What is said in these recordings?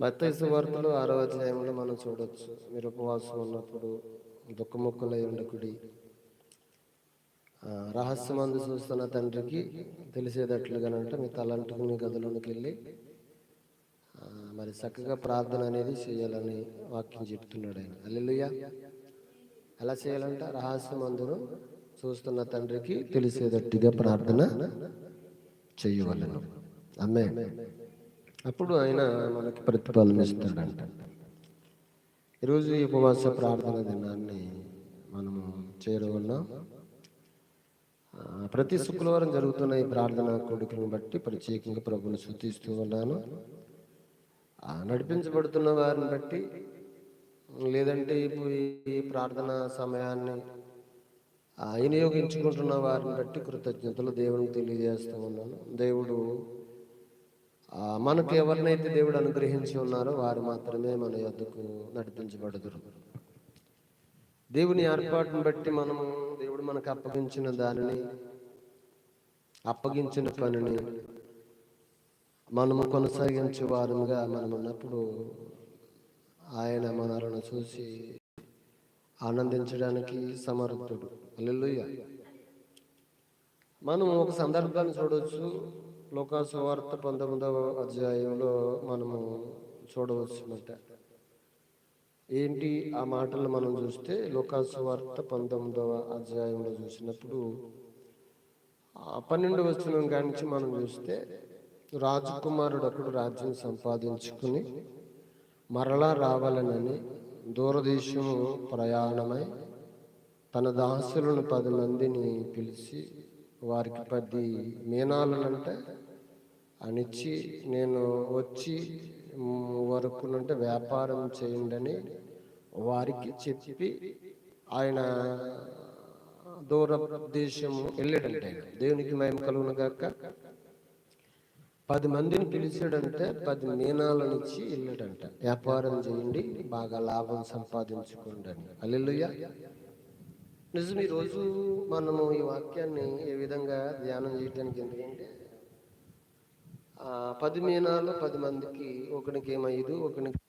మత్తైసు వార్తలు ఆరో అధ్యాయంలో మనం చూడొచ్చు. మీరు ఉపవాసం ఉన్నప్పుడు దుఃఖముక్కలై ఉండకుడి. రహస్యమందు చూస్తున్న తండ్రికి తెలిసేటట్లుగానంటే మీ తలంటుకుని గదిలోనికి వెళ్ళి మరి చక్కగా ప్రార్థన అనేది చేయాలని వాక్యం చెప్తున్నాడు ఆయన. అల్లెలుయ్య ఎలా చేయాలంట? రహస్యమందును చూస్తున్న తండ్రికి తెలిసేటట్టుగా ప్రార్థన చేయవలను. అమ్మే అప్పుడు ఆయన మనకి ప్రతిఫలం ఇస్తాడంట ఈరోజు ఈ ఉపవాస ప్రార్థన దినాన్ని మనము చేరుకున్నాం ప్రతి శుక్రవారం జరుగుతున్న ఈ ప్రార్థన కోడికలను బట్టి ప్రత్యేకంగా ప్రభుని శుద్ధిస్తూ ఉన్నాను. నడిపించబడుతున్న వారిని బట్టి లేదంటే ఇప్పుడు ఈ ప్రార్థన సమయాన్ని వినియోగించుకుంటున్న వారిని బట్టి కృతజ్ఞతలు దేవునికి తెలియజేస్తూ ఉన్నాను. దేవుడు మనకు ఎవరినైతే దేవుడు అనుగ్రహించి ఉన్నారో వారు మాత్రమే మన యొద్దకు నడిపించబడదురు. దేవుని ఏర్పాటును బట్టి మనము దేవుడు మనకు అప్పగించిన దానిని అప్పగించిన పనిని మనము కొనసాగించే వారముగా మనం ఉన్నప్పుడు ఆయన మనలను చూసి ఆనందించడానికి సమర్థుడు. అల్లెలుయ్య మనం ఒక సందర్భాన్ని చూడవచ్చు లోకాసువార్త పంతొమ్మిదవ అధ్యాయంలో మనము చూడవచ్చు ఏంటి ఆ మాటలు మనం చూస్తే లోకాసువార్త పంతొమ్మిదవ అధ్యాయంలో చూసినప్పుడు పన్నెండు వచనం కానించి మనం చూస్తే రాజకుమారుడు అప్పుడు రాజ్యం సంపాదించుకుని మరలా రావాలనని దూరదేశము ప్రయాణమై తన దాసులను పది మందిని పిలిచి వారికి పది మీనాలంటే అనిచ్చి నేను వచ్చి వరకునంటే వ్యాపారం చేయండి వారికి చెప్పి ఆయన దూర దేశము వెళ్ళాడంటే దేవునికి మేము కలుగును గాక. పది మందిని పిలిచాడంటే పది మీనాల నుంచి వెళ్ళాడంట. వ్యాపారం చేయండి బాగా లాభం సంపాదించుకోండి అని. అల్లెలుయ్య నిజం ఈరోజు మనము ఈ వాక్యాన్ని ఏ విధంగా ధ్యానం చేయటానికి ఎందుకంటే ఆ పది మీనాలు పది మందికి ఒకనికి ఏమో ఐదు ఒకనికి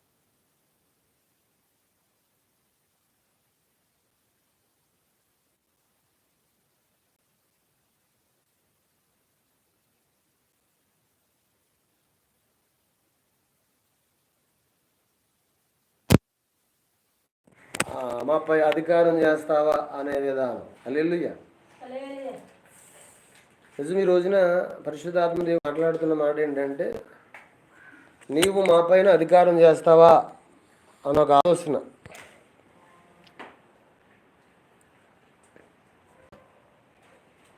ఆ, మాపై అధికారం చేస్తావా అనే విధానం. అల్లెలుయ్య నిజం ఈ రోజున పరిశుద్ధాత్మ దేవుడు మాట్లాడుతున్న మాట ఏంటంటే నీవు మా పైన అధికారం చేస్తావా అని ఒక ఆలోచన.